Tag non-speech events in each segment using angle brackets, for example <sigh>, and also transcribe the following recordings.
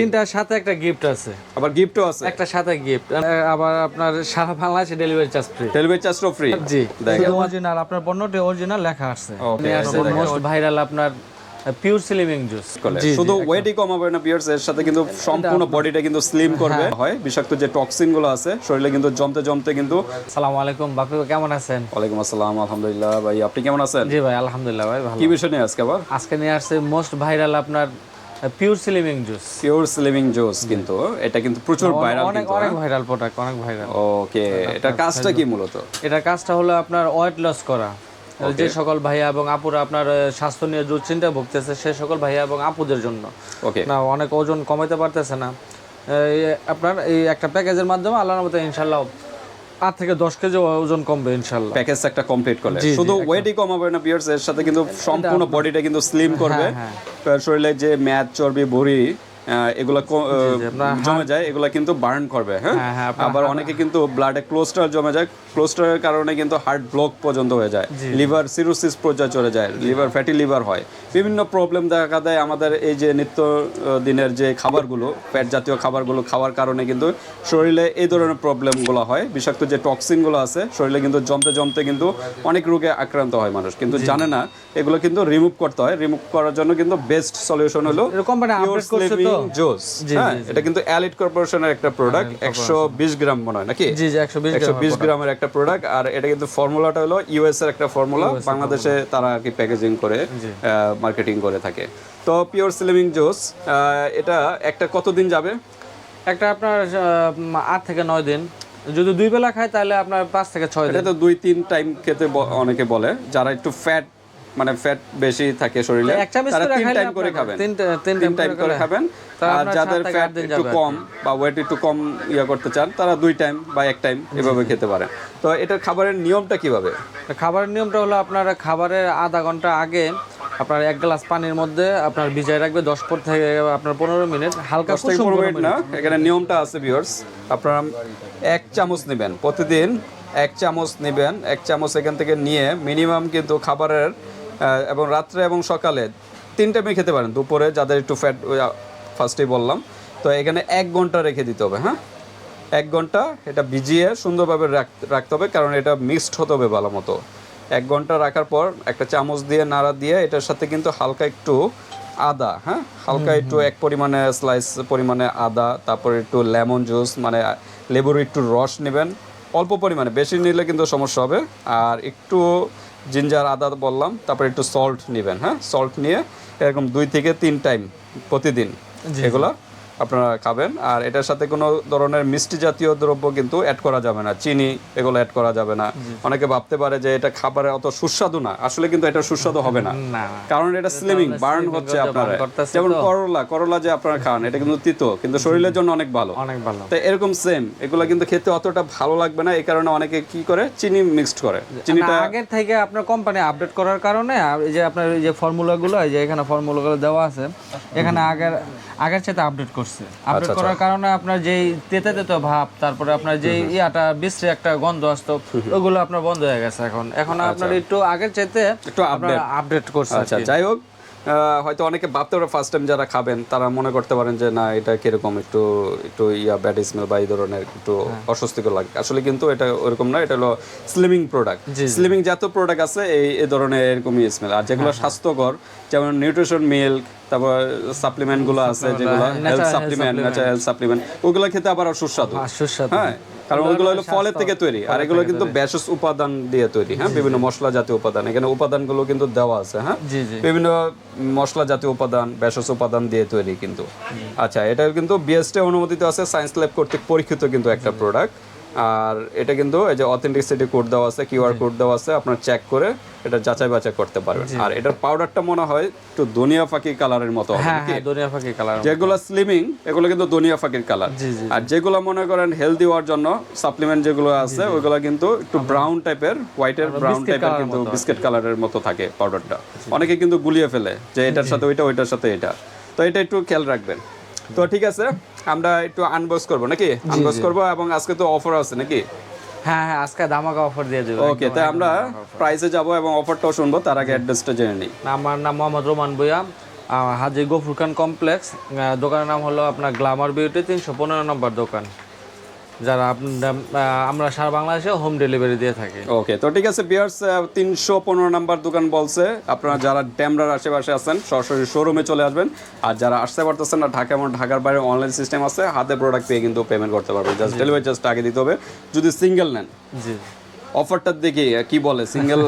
তিনটার সাথে একটা গিফট আছে। আবার গিফটও আছে? একটা সাথে গিফট আবার আপনার সারা বাংলাদেশে ডেলিভারি চার্জ ফ্রি ডেলিভারি চার্জও ফ্রি জি। অরিজিনাল আপনার পণ্যটি অরিজিনাল লেখা আছে। মোস্ট ভাইরাল আপনার পিওর স্লিমিং জুস শুধু ওয়েটই কমাবে না পিয়ার্স এর সাথে কিন্তু সম্পূর্ণ বডিটা কিন্তু স্লিম করবে। হ্যাঁ। হয় বিষাক্ত যে টক্সিনগুলো আছে শরীরে কিন্তু জমতে জমতে কিন্তু সালামু আলাইকুম বাপু কেমন আছেন? ওয়ালাইকুম আসসালাম আলহামদুলিল্লাহ ভাই আপনি কেমন আছেন? জি ভাই আলহামদুলিল্লাহ ভাই ভালো। কি বিষয় নিয়ে আজকে আবার? আজকে নিয়ে আসছে মোস্ট ভাইরাল আপনার pure slimming juice pure slimming juice কিন্তু এটা কিন্তু প্রচুর ভাইরাল অনেক অনেক ভাইরাল প্রোডাক্ট অনেক ভাইরাল ওকে এটা কাজটা কি মূলত? এটার কাজটা হলো আপনার ওয়েট লস করা। যে সকল ভাইয়া এবং আপুরা আপনার স্বাস্থ্য নিয়ে দুশ্চিন্তা ভুগতেছে সে সকল ভাইয়া এবং আপুদের জন্য। ওকে না অনেক ওজন কমাইতে পারতেছে না। আপনার এই একটা প্যাকেজের মাধ্যমে আল্লাহর মতো ইনশাল্লাহ আট থেকে দশ কেজি ওজন কমবে ইনশাল্লাহ। প্যাকেজ একটা কমপ্লিট করলে। শুধু ওয়েটই কমাবে না বিয়ার্স এর সাথে কিন্তু সম্পূর্ণ বডিটা কিন্তু স্লিম করবে। হ্যাঁ, শরীরে যে ম্যাচ চর্বি ভুঁড়ি এগুলা জমে যায় এগুলা কিন্তু বার্ন করবে হ্যাঁ? হ্যাঁ, হ্যাঁ, আবার অনেকে কিন্তু ব্লাডে ক্লোস্টার জমে যায় ক্লোস্টারের কারণে কিন্তু হার্ট ব্লক পর্যন্ত হয়ে যায়। লিভার সিরোসিস পর্যায়ে চলে যায় লিভার ফ্যাটি লিভার হয়। বিভিন্ন প্রবলেম দেখা দেয় আমাদের এই যে নিত্য দিনের যে খাবারগুলো ফ্যাট জাতীয় খাবারগুলো খাওয়ার কারণে কিন্তু শরীরে এই ধরনের প্রবলেমগুলো হয়। বিষাক্ত যে টক্সিনগুলো আছে শরীরে কিন্তু জমতে জমতে কিন্তু অনেক রোগে আক্রান্ত হয় মানুষ। কিন্তু জানে না এগুলো কিন্তু রিমুভ করতে হয়। রিমুভ করার জন্য কিন্তু বেস্ট সলিউশন হলো এরকম মানে আপডেট করছে তো? জোস হ্যাঁ এটা কিন্তু অ্যালিট কর্পোরেশনের একটা প্রোডাক্ট একশো বিশ গ্রাম মনে হয় নাকি? জি একশো বিশ গ্রামের একটা প্রোডাক্ট আর এটা কিন্তু ফর্মুলাটা হলো ইউএস এর একটা ফর্মুলা বাংলাদেশে তারা আর কি প্যাকেজিং করে মার্কেটিং করে থাকে। তো পিওর স্লিমিং জুস এটা একটা কতদিন যাবে? একটা আপনার আট থেকে নয় দিন। যদি দুই বেলা খায় তাহলে আপনার পাঁচ থেকে ছয় দিন। এটা তো দুই তিন টাইম খেতে অনেকে বলে যারা একটু ফ্যাট মানে ফ্যাট বেশি থাকে শরীরে এক তারা তিন টাইম করে খাবেন। তিন তিন টাইম করে খাবেন। আর যাদের ফ্যাট একটু কম বা ওয়েট একটু কম ইয়ে করতে চান তারা দুই টাইম বা এক টাইম এভাবে খেতে পারেন তো এটার খাবারের নিয়মটা কীভাবে? খাবারের নিয়মটা হলো আপনার খাবারের আধা ঘণ্টা আগে আপনার এক গ্লাস পানির মধ্যে আপনার ভিজায় রাখবে দশ পর থেকে আপনার পনেরো মিনিট হালকা পনেরো মিনিট না এখানে নিয়মটা আছে ভিউয়ার্স আপনারা এক চামচ নেবেন। প্রতিদিন এক চামচ নেবেন এক চামচ এখান থেকে নিয়ে মিনিমাম কিন্তু খাবারের এবং রাত্রে এবং সকালে তিন টাইমে খেতে পারেন। দুপুরে যাদের একটু ফ্যাট ফার্স্টেই বললাম। তো এখানে এক ঘণ্টা রেখে দিতে হবে হ্যাঁ? এক ঘণ্টা এটা ভিজিয়ে সুন্দরভাবে রাখতে হবে কারণ এটা মিক্সড হতে হবে ভালো মতো। এক ঘণ্টা রাখার পর একটা চামচ দিয়ে নাড়া দিয়ে এটার সাথে কিন্তু হালকা একটু আদা হ্যাঁ? হালকা একটু এক পরিমাণে স্লাইস পরিমাণে আদা তারপর একটু লেমন জুস মানে লেবুর একটু রস নেবেন। অল্প পরিমাণে বেশি নিলে কিন্তু সমস্যা হবে। আর একটু জিঞ্জার আদা বললাম তারপর একটু সল্ট নেবেন হ্যাঁ? সল্ট নিয়ে এরকম দুই থেকে তিন টাইম প্রতিদিন এগুলা আপনারা খাবেন। আর এটার সাথে কোনো ধরনের মিষ্টি জাতীয় দ্রব্য কিন্তু অ্যাড করা যাবে না। চিনি এগুলো অ্যাড করা যাবে না। অনেকে ভাবতে পারে যে এটা খাবারে অত সুস্বাদু না। আসলে কিন্তু এটা সুস্বাদু হবে না। কারণ এটা স্লিমিং বার্ন হচ্ছে আপনার। যেমন করলা করলা যে আপনারা খান এটা কিন্তু তিতো কিন্তু শরীরের জন্য অনেক ভালো। অনেক ভালো। তো এরকম সেম এগুলো কিন্তু খেতে অতটা ভালো লাগবে না। এই কারণে অনেকে কি করে? চিনি মিক্সড করে। চিনিটা আগের থেকে আপনার কোম্পানি আপডেট করার কারণে যে আপনার এই যে ফর্মুলাগুলো এই যে এখানে ফর্মুলাগুলো দেওয়া আছে এখানে আগের আগের সাথে আপডেট করছে। আপডেট আচ্ছা, করার কারণে আপনার যেই তেতে তেতে ভাব তারপরে আপনার যেই ইয়াটা বিশ্রী একটা গন্ধ আসতো ওগুলো আপনার বন্ধ হয়ে গেছে এখন। এখন আপনার একটু আগের চাইতে একটু আপনার আপডেট করছে আচ্ছা যাই হোক হয়তো অনেকে ভাবতে পারে ফার্স্ট টাইম যারা খাবেন তারা মনে করতে পারেন যে না এটা কীরকম একটু একটু ইয়া ব্যাড স্মেল বা এই ধরনের একটু হ্যাঁ। অস্বস্তিকর লাগে। আসলে কিন্তু এটা ওরকম না এটা হলো স্লিমিং প্রোডাক্ট স্লিমিং জাতীয় প্রোডাক্ট আছে এই এই ধরনের এরকমই স্মেল আর যেগুলো হ্যাঁ, স্বাস্থ্যকর যেমন নিউট্রিশন মিল্ক তারপর সাপ্লিমেন্টগুলো আছে যেগুলো হ্যাঁ, হেলথ সাপ্লিমেন্ট ন্যাচারাল সাপ্লিমেন্ট ওগুলো খেতে আবার সুস্বাদু। সুস্বাদু। হ্যাঁ। কারণ ওইগুলো হলো ফলের থেকে তৈরি। আর এগুলো কিন্তু ব্যাসস উপাদান দিয়ে তৈরি হ্যাঁ? বিভিন্ন মশলা জাতীয় উপাদান। এখানে উপাদানগুলো কিন্তু দেওয়া আছে হ্যাঁ? বিভিন্ন মশলা জাতীয় উপাদান ব্যাসস উপাদান দিয়ে তৈরি কিন্তু। আচ্ছা এটা কিন্তু বিএসটি অনুমোদিত আছে সায়েন্স ল্যাব কর্তৃক পরীক্ষিত কিন্তু একটা প্রোডাক্ট আর এটা কিন্তু এই যে অথেন্টিসিটি কোড দেওয়া আছে কিউআর কোড দেওয়া আছে আপনার চেক করে এটা যাচাই বাছাই করতে পারবেন। আর এটার পাউডারটা মনে হয় একটু দুনিয়া ফাঁকি কালারের মতো হবে হ্যাঁ হ্যাঁ দুনিয়া ফাঁকি কালার যেগুলো স্লিমিং এগুলো কিন্তু দুনিয়া ফাঁকির কালার আর যেগুলো মনে করেন হেলদি হওয়ার জন্য সাপ্লিমেন্ট যেগুলো আছে ওইগুলো কিন্তু একটু ব্রাউন টাইপের হোয়াইটের ব্রাউন টাইপের কিন্তু বিস্কিট কালারের মতো থাকে পাউডারটা অনেকে কিন্তু গুলিয়ে ফেলে যে এটার সাথে ওইটা ওইটার সাথে এটা। তো এটা একটু খেয়াল রাখবেন। তো ঠিক আছে আমরা একটু আনবক্স করব নাকি? আনবক্স করব এবং আজকে তো অফার আছে নাকি? হ্যাঁ হ্যাঁ আজকে ধামাকা অফার দিয়ে দেবো ওকে তাই আমরা প্রাইসে যাব এবং অফারটাও শুনব তার আগে অ্যাড্রেসটা জেনে নিই। আমার নাম মোহাম্মদ রোমান বইয়া হাজি গফুর খান কমপ্লেক্স দোকানের নাম হলো আপনার গ্লামার বিউটি তিনশো পনেরো নম্বর দোকান। যারা আমরা সারা বাংলাদেশে হোম ডেলিভারি দিয়ে থাকি। ওকে তো ঠিক আছে বিয়ার্স তিনশো পনেরো নাম্বার দোকান বলছে। আপনারা যারা ড্যামরার আশেপাশে আছেন সরাসরি শোরুমে চলে আসবেন। আর যারা আসতে পারতেছেন না ঢাকা এবং ঢাকার বাইরে অনলাইন সিস্টেম আছে হাতে প্রোডাক্ট পেয়ে কিন্তু পেমেন্ট করতে পারবেন। জাস্ট ডেলিভারি চার্জটা আগে দিতে হবে। যদি সিঙ্গেল নেন জি। অফারটার দেখি কি বলে? সিঙ্গেল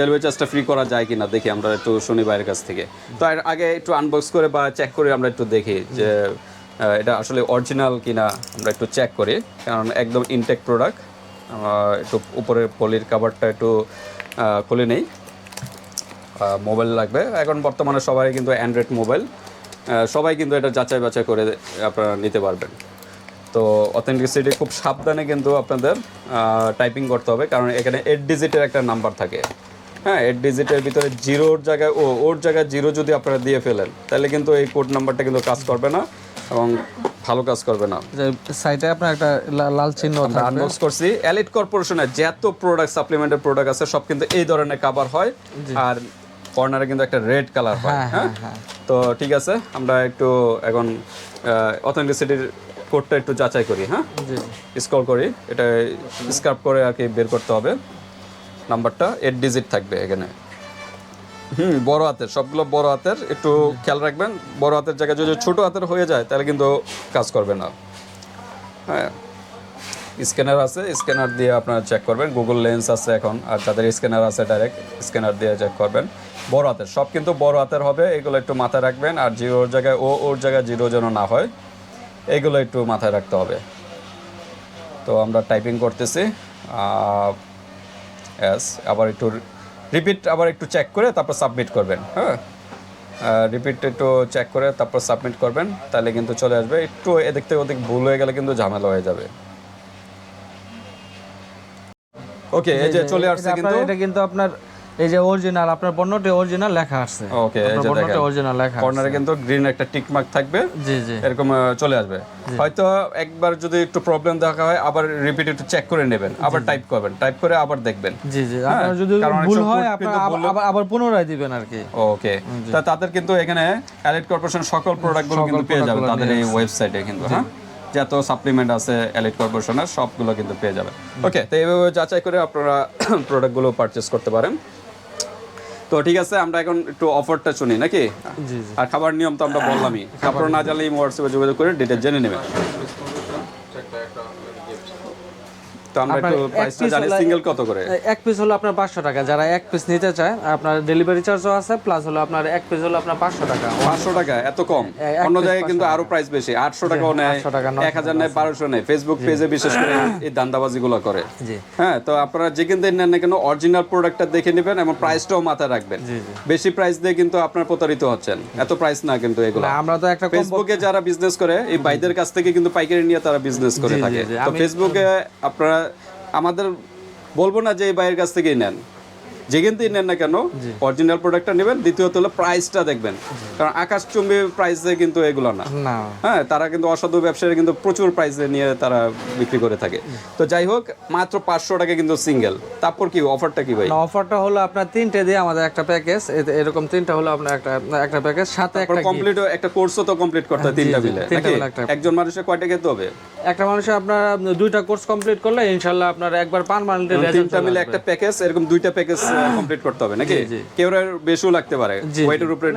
ডেলিভারি চার্জটা ফ্রি করা যায় কিনা দেখি আমরা একটু শুনি বাইরের কাছ থেকে। তো আগে একটু আনবক্স করে বা চেক করে আমরা একটু দেখি যে এটা আসলে অরিজিনাল কিনা আমরা একটু চেক করি, কারণ একদম ইনটেক প্রোডাক্ট একটু উপরের পলির কাভারটা একটু খুলে নেই। মোবাইল লাগবে। এখন বর্তমানে সবাই কিন্তু অ্যান্ড্রয়েড মোবাইল সবাই কিন্তু এটা যাচাই বাছাই করে আপনারা নিতে পারবেন। তো অথেন্টিসিটি খুব সাবধানে কিন্তু আপনাদের টাইপিং করতে হবে, কারণ এখানে এইট ডিজিটের একটা নাম্বার থাকে। হ্যাঁ এইট ডিজিটের ভিতরে জিরোর জায়গায়, ও, ওর জায়গায় জিরো যদি আপনারা দিয়ে ফেলেন, তাহলে কিন্তু এই কোড নাম্বারটা কিন্তু কাজ করবে না। এবং ভালো কাজ করবে না। যে সাইটে আপনার একটা লাল চিহ্ন থাকবে। আনবক্স করছি। এলিট কর্পোরেশনের যত প্রোডাক্ট সাপ্লিমেন্টের প্রোডাক্ট আছে সব কিন্তু এই ধরনের কাভার হয়। আর কর্নারে কিন্তু একটা রেড কালার হয় হ্যাঁ, হ্যাঁ তো ঠিক আছে আমরা একটু এখন অথেন্টিসিটির কোডটা একটু যাচাই করি হ্যাঁ? স্ক্রল করি এটা স্ক্রাপ করে আর কি বের করতে হবে। নাম্বারটা এইট ডিজিট থাকবে এখানে। হুম, বড় হাতের, সবগুলো বড় হাতের, একটু খেয়াল রাখবেন, বড় হাতের জায়গায় যদি ছোট হাতের হয়ে যায়, তাহলে কিন্তু কাজ করবে না। হ্যাঁ স্ক্যানার আছে, স্ক্যানার দিয়ে আপনারা চেক করবেন গুগল লেন্স আছে এখন, আর তাদের স্ক্যানার আছে ডাইরেক্ট স্ক্যানার দিয়ে চেক করবেন। বড় হাতের, সব কিন্তু বড় হাতের হবে, এগুলো একটু মাথায় রাখবেন, আর জিরোর জায়গায়, ও ওর জায়গায় জিরো যেন না হয়, এগুলো একটু মাথায় রাখতে হবে। তো আমরা টাইপিং করতেছি এস আবার একটু রিপিট আবার একটু চেক করে তারপর সাবমিট করবেন হ্যাঁ? রিপিট একটু চেক করে তারপর সাবমিট করবেন তাহলে কিন্তু চলে আসবে। একটু এদিক থেকে ওদিক ভুল হয়ে গেলে কিন্তু ঝামেলা হয়ে যাবে। ওকে এই যে চলে আসছে কিন্তু এটা কিন্তু আপনার এই যে অরিজিনাল আপনার পণ্যটি অরিজিনাল লেখা আসছে। ওকে এই যে পণ্যটি অরিজিনাল লেখা কর্নারে কিন্তু গ্রিন একটা টিক মার্ক থাকবে জি জি। এরকম চলে আসবে। হয়তো একবার যদি একটু প্রবলেম দেখা হয় আবার রিপিট একটু চেক করে নেবেন আবার টাইপ করবেন টাইপ করে আবার দেখবেন। জি জি। আপনার যদি ভুল হয় আবার- আবার পুনরায় দিবেন আর কি। ওকে তা তাদের কিন্তু এখানে এলিট কর্পোরেশন সকল প্রোডাক্টগুলো কিন্তু পেয়ে যাবে product-গুলো তাদের এই ওয়েবসাইটে কিন্তু হ্যাঁ? যত সাপ্লিমেন্ট আছে এলিট কর্পোরেশনের সবগুলো কিন্তু পেয়ে যাবে ওকে তো এইভাবে যাচাই করে আপনারা <coughs> প্রোডাক্টগুলো পারচেস করতে পারেন। তো ঠিক আছে আমরা এখন একটু অফারটা শুনি নাকি? আর খাবার নিয়ম তো আমরা বললামই। খাবার না জানলে হোয়াটসঅ্যাপে যোগাযোগ করে ডিটেল জেনে নেবেন। তো আমরা একটু প্রাইসটা জানি সিঙ্গেল কত করে? এক পিস হলো আপনার পাঁচশো টাকা যারা এক পিস নিতে চায় আপনার ডেলিভারি চার্জও আছে প্লাস হলো আপনার এক পিস হলো আপনার পাঁচশো টাকা। পাঁচশো টাকা এত কম? অন্য জায়গায় কিন্তু আরও প্রাইস বেশি আটশো টাকাও নেয় 800 টাকা, এক হাজার নেয় বারোশো নেয়। ফেসবুক পেজে বিশেষ করে <coughs> এই দান্দাবাজি করে। হ্যাঁ তো আপনারা যেখান থেকে নেন না কেন অরিজিনাল প্রোডাক্টটা দেখে নেবেন এবং প্রাইসটাও মাথায় রাখবেন। বেশি প্রাইস দিয়ে কিন্তু আপনার প্রতারিত হচ্ছেন। এত প্রাইস না কিন্তু এগুলো। আমরা তো একটা ফেসবুকে যারা বিজনেস করে এই ভাইদের কাছ থেকে কিন্তু পাইকারি নিয়ে তারা বিজনেস করে থাকে। তো ফেসবুকে আপনারা আমাদের বলব না যে এই বাইয়ের কাছ থেকেই নেন। যেখান থেকে নেন না কেন অরিজিনাল প্রোডাক্টটা নেবেন দ্বিতীয়ত হলো প্রাইসটা দেখবেন। কারণ আকাশচুম্বী প্রাইসে কিন্তু এগুলো না। হ্যাঁ তারা কিন্তু অসাধু ব্যবসায়ী কিন্তু প্রচুর প্রাইসে নিয়ে তারা বিক্রি করে থাকে। তো যাই হোক মাত্র পাঁচশো টাকা কিন্তু সিঙ্গেল তারপর কি অফারটা কি ভাই? অফারটা হলো আপনার তিনটে দিয়ে আমাদের একটা প্যাকেজ এরকম তিনটা হলো আপনার একটা একটা প্যাকেজ সাথে একটা কমপ্লিট একটা কোর্সও তো কমপ্লিট করতে হয় তিনটা মিলে। একজন মানুষের কয়টা খেতে হবে? একটা মানুষের আপনার দুইটা কোর্স কমপ্লিট করলে ইনশাল্লাহ আপনার একবার পার্মানেন্ট তিনটা মিলে একটা প্যাকেজ এরকম দুইটা প্যাকেজ কমপ্লিট করতে হবে নাকি? কেউ বেশিও লাগতে পারে। ওয়েটের উপরে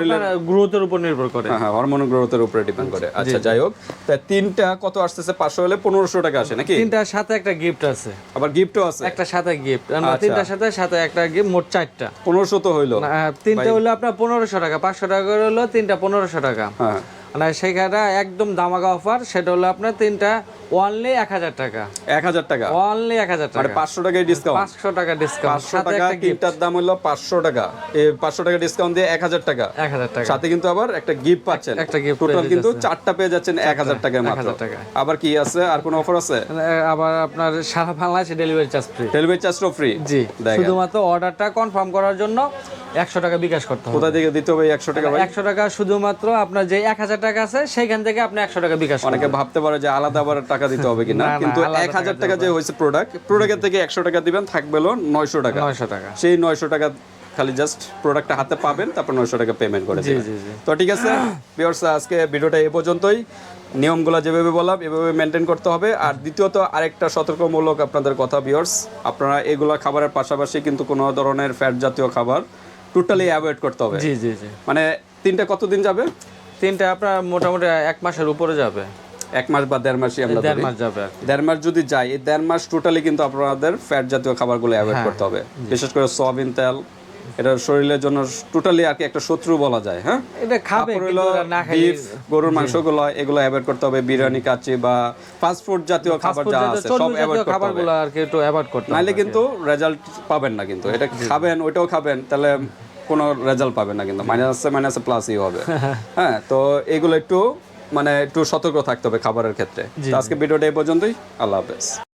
আপনার গ্রোথের উপর নির্ভর করে। হ্যাঁ হরমোন গ্রোথের উপরে ডিপেন্ড করে। আচ্ছা যাই হোক। তা তিনটা কত আসতেছে? পাঁচশো হলে পনেরোশো টাকা আসে নাকি? তিনটার সাথে একটা গিফট আছে। আবার গিফটও আছে? একটা সাথে গিফট আচ্ছা। তিনটার সাথে সাথে একটা গিফট মোট চারটা। পনেরোশো তো হইল। তিনটা হলো আপনার পনেরোশো টাকা পাঁচশো টাকা হলো তিনটা পনেরোশো টাকা। হ্যাঁ। মানে সেইখানে একদম দামাকা অফার সেটা হলো আপনার তিনটা ওয়ানলি এক হাজার টাকা। এক হাজার টাকা। ওয়ানলি এক হাজার মানে টাকা পাঁচশো টাকায় ডিসকাউন্ট পাঁচশো টাকা ডিসকাউন্ট পাঁচশো টাকা তিনটার দাম হলো পাঁচশো টাকা। এই পাঁচশো টাকা ডিসকাউন্ট দিয়ে এক হাজার টাকা। এক হাজার টাকা। সাথে কিন্তু আবার একটা গিফট পাচ্ছেন। একটা gift টোটাল কিন্তু চারটা পেয়ে যাচ্ছেন এক হাজার টাকায় মাত্র। 1000 টাকায়। আবার কি আছে? আর কোনো অফার আছে? মানে আবার আপনার সারা বাংলাদেশে ডেলিভারি চার্জ ফ্রি ডেলিভারি চার্জটাও ফ্রি জি। শুধুমাত্র অর্ডারটা কনফার্ম করার জন্য একশো টাকা বিকাশ করতে হবে। কোথা থেকে দিতে হবে একশো টাকা ভাই? একশো টাকা শুধুমাত্র আপনার যে এক হাজার টাকা আছে সেইখান থেকে আপনি একশো টাকা বিকাশ অনেকে ভাবতে পারে যে আলাদা আবার টাকা দিতে হবে কিনা কিন্তু এক হাজার টাকা যে হয়েছে প্রোডাক্ট প্রোডাক্টের থেকে একশো টাকা দিবেন থাকবে নয়শো টাকা। নয়শো টাকা। সেই নয়শো টাকা খালি জাস্ট প্রোডাক্টটা হাতে পাবেন তারপর নয়শো টাকা পেমেন্ট করে তো ঠিক আছে ভিউয়ার্স আজকে ভিডিওটা এ পর্যন্তই। নিয়মগুলো যেভাবে বললাম এভাবে মেনটেন করতে হবে। আর দ্বিতীয়ত আরেকটা সতর্কমূলক আপনাদের কথা ভিউয়ার্স আপনারা এগুলা খাবারের পাশাপাশি কিন্তু কোনো ধরনের ফ্যাট জাতীয় খাবার টোটালি অ্যাভয়েড করতে হবে। জি জি জি। মানে তিনটা কতদিন যাবে? তিনটা আপনার মোটামুটি এক মাসের উপরে যাবে। এক মাস বা দেড় মাসই আমরা দেড় মাস যাবে দেড় মাস যদি যায় এই দেড় মাস টোটালি কিন্তু আপনাদের ফ্যাট জাতীয় খাবারগুলো অ্যাভয়েড। করতে হবে। বিশেষ করে সয়াবিন তেল এটা শরীরের জন্য টোটালি আর কি একটা শত্রু বলা যায় হ্যাঁ? এটা খাবে না বিফ গরুর মাংসগুলো এগুলো অ্যাভয়েড করতে হবে। বিরিয়ানি কাচ্চি বা ফাস্ট ফুড জাতীয় খাবার যা আছে সব অ্যাভয়েড করতে হবে। খাবারগুলো আর কি একটু অ্যাভয়েড করতে নাইলে কিন্তু রেজাল্ট পাবেন না কিন্তু। এটা খাবেন ওইটাও খাবেন তাহলে কোনো রেজাল্ট পাবে না কিন্তু। মাইনাসে মাইনাসে প্লাসই হবে। <laughs> হ্যাঁ তো এগুলো একটু মানে একটু সতর্ক থাকতে হবে খাবারের ক্ষেত্রে। আজকে ভিডিওটা এই পর্যন্তই। আল্লাহ হাফেজ।